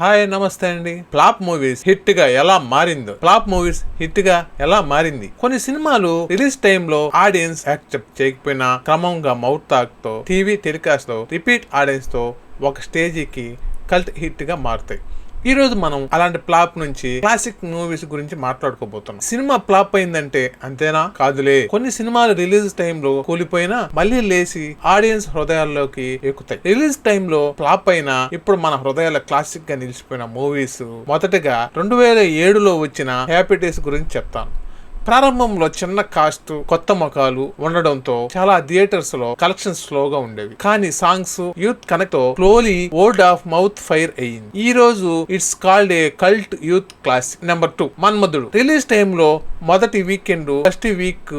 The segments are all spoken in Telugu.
హాయ్ నమస్తే అండి. ఫ్లాప్ మూవీస్ హిట్గా ఎలా మారిందో. ఫ్లాప్ మూవీస్ హిట్గా ఎలా మారింది. కొన్ని సినిమాలు రిలీజ్ టైంలో ఆడియన్స్ యాక్సెప్ట్ చేయకపోయినా క్రమంగా మౌత్ టాక్తో టీవీ టెలికాస్ట్తో రిపీట్ ఆడియన్స్తో ఒక స్టేజీకి కల్ట్ హిట్గా మారుతాయి. ఈ రోజు మనం అలాంటి ప్లాప్ నుంచి క్లాసిక్ మూవీస్ గురించి మాట్లాడుకోబోతున్నాం. సినిమా ఫ్లాప్ అయిందంటే అంతేనా? కాదులే. కొన్ని సినిమాలు రిలీజ్ టైంలో కూలిపోయినా మళ్ళీ లేచి ఆడియన్స్ హృదయాల్లోకి ఎక్కుతాయి. రిలీజ్ టైంలో ఫ్లాప్ అయినా ఇప్పుడు మన హృదయాల క్లాసిక్గా నిలిచిపోయిన మూవీస్ మొదటగా రెండు వేల ఏడులో వచ్చిన హ్యాపీ డేస్ గురించి చెప్తాను. ప్రారంభంలో చిన్న కాస్ట్ కొత్త ముఖాలు ఉండడంతో చాలా థియేటర్స్లో కలెక్షన్ స్లోగా ఉండేవి. కానీ songs youth కనెక్ట్తో slowly word of mouth fire అయ్యింది. ఈ రోజు it's called a cult youth classic number two Manmadhudu. Release టైంలో మొదటి వీకెండ్ ఫస్ట్ వీక్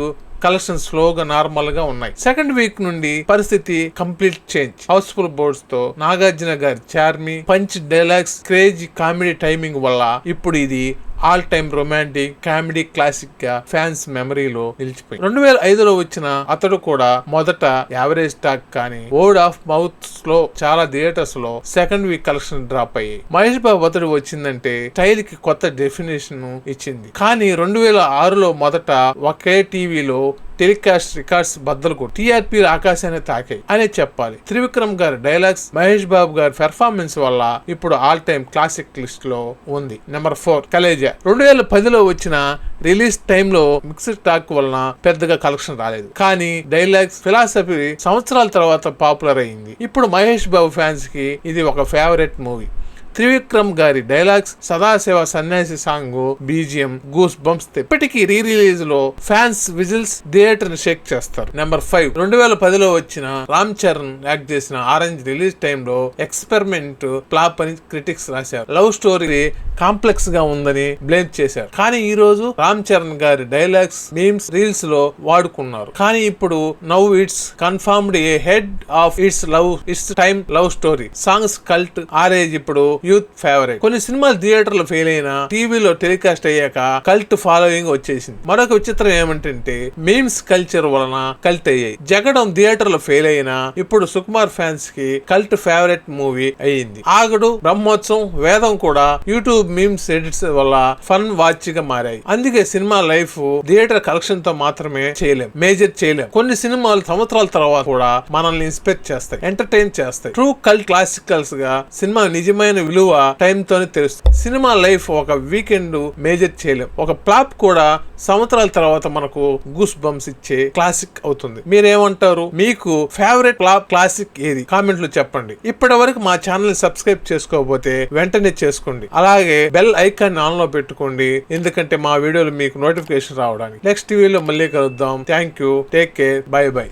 కలెక్షన్ స్లోగా నార్మల్గా ఉన్నాయి. సెకండ్ వీక్ నుండి పరిస్థితి కంప్లీట్ చేంజ్ హౌస్ఫుల్ బోర్డ్స్తో నాగార్జున గారి Charmi punch dialogues crazy comedy timing వల్ల ఇప్పుడు ఇది ఆల్ టైమ్ రొమాంటిక్ కామెడీ క్లాసిక్గా ఫ్యాన్స్ మెమరీలో నిలిచిపోయింది. రెండు వేల ఐదులో వచ్చిన అతడు కూడా మొదట యావరేజ్ టాక్ కానీ వర్డ్ ఆఫ్ మౌత్లో చాలా థియేటర్స్లో సెకండ్ వీక్ కలెక్షన్ డ్రాప్ అయ్యాయి మహేష్ బాబు అతడు వచ్చిందంటే స్టైల్కి కొత్త డెఫినేషన్ ఇచ్చింది. కానీ రెండు వేల ఆరులో మొదట ఒకే టీవీలో టెలికాస్ట్ రికార్డ్స్ బద్దలు కొట్టి టీఆర్పీ ఆకాశాన్ని తాకాయి అనే చెప్పాలి. త్రివిక్రమ్ గారి డైలాగ్స్ మహేష్ బాబు గారి పెర్ఫార్మెన్స్ వల్ల ఇప్పుడు ఆల్ టైమ్ క్లాసిక్ లిస్ట్లో ఉంది. Number four Khaleja. రెండు వేల పదిలో వచ్చిన రిలీజ్ టైంలో మిక్స్డ్ టాక్ వలన పెద్దగా కలెక్షన్ రాలేదు. కానీ డైలాగ్స్ ఫిలాసఫీ సంవత్సరాల తర్వాత పాపులర్ అయింది. ఇప్పుడు మహేష్ బాబు ఫ్యాన్స్కి ఇది ఒక ఫేవరెట్ మూవీ. త్రివిక్రమ్ గారి డైలాగ్స్ సదాశివ సన్యాసి సాంగ్ బీజిఎం గూస్ బంప్స్ ఇప్పటికీ రీ రిలీజ్లో ఫ్యాన్స్ విజిల్స్ థియేటర్ని షేక్ చేస్తారు. Number five. రెండు వేల పదిలో వచ్చిన రామ్ చరణ్ యాక్ట్ చేసిన ఆరెంజ్ రిలీజ్ టైంలో ఎక్స్పెరిమెంట్ ఫ్లాప్ అని క్రిటిక్స్ రాశారు. లవ్ స్టోరీ కాంప్లెక్స్గా ఉందని బ్లేమ్ చేశారు. కానీ ఈ రోజు రామ్ చరణ్ గారి డైలాగ్స్ మీమ్స్ రీల్స్లో వాడుకున్నారు. కానీ ఇప్పుడు now it's confirmed ahead of its love it's time love story. Songs cult Orange ఇప్పుడు యూత్ ఫేవరెట్. కొన్ని సినిమాలు థియేటర్లు ఫెయిల్ అయినా టీవీలో టెలికాస్ట్ అయ్యాక కల్ట్ ఫాలోయింగ్ వచ్చేసింది. మరొక విచిత్రం ఏమంటే మీమ్స్ కల్చర్ వలన కల్ట్ అయ్యాయి. జగడం థియేటర్లు ఫెయిల్ అయినా ఇప్పుడు సుకుమార్ ఫ్యాన్స్కి కల్ట్ ఫేవరెట్ మూవీ అయ్యింది. ఆగడు బ్రహ్మోత్సవం వేదం కూడా యూట్యూబ్ మీమ్స్ ఎడిట్స్ వల్ల ఫన్ వాచ్గా మారాయి. అందుకే సినిమా లైఫ్ థియేటర్ కలెక్షన్తో మాత్రమే చేయలేం మేజర్ చేయలేం. కొన్ని సినిమాలు సంవత్సరాల తర్వాత కూడా మనల్ని ఇన్స్పెక్ట్ చేస్తాయి ఎంటర్టైన్ చేస్తాయి. ట్రూ కల్ట్ క్లాసికల్స్గా సినిమా నిజమైన విలువ టైం తోనే తెలుస్తుంది. సినిమా లైఫ్ ఒక వీకెండ్ మేజర్ చేయలేం. ఒక ప్లాప్ కూడా సంవత్సరాల తర్వాత మనకు గూస్ బంప్స్ ఇచ్చే క్లాసిక్ అవుతుంది. మీరేమంటారు? మీకు ఫేవరెట్ ప్లాప్ క్లాసిక్ ఏది? కామెంట్లో చెప్పండి. ఇప్పటి వరకు మా ఛానల్ సబ్స్క్రైబ్ చేసుకోకపోతే వెంటనే చేసుకోండి. అలాగే బెల్ ఐకాన్ ఆన్లో పెట్టుకోండి. ఎందుకంటే మా వీడియోలు మీకు నోటిఫికేషన్ రావడానికి. నెక్స్ట్ వీడియోలో మళ్ళీ కలుద్దాం. Thank you take care bye bye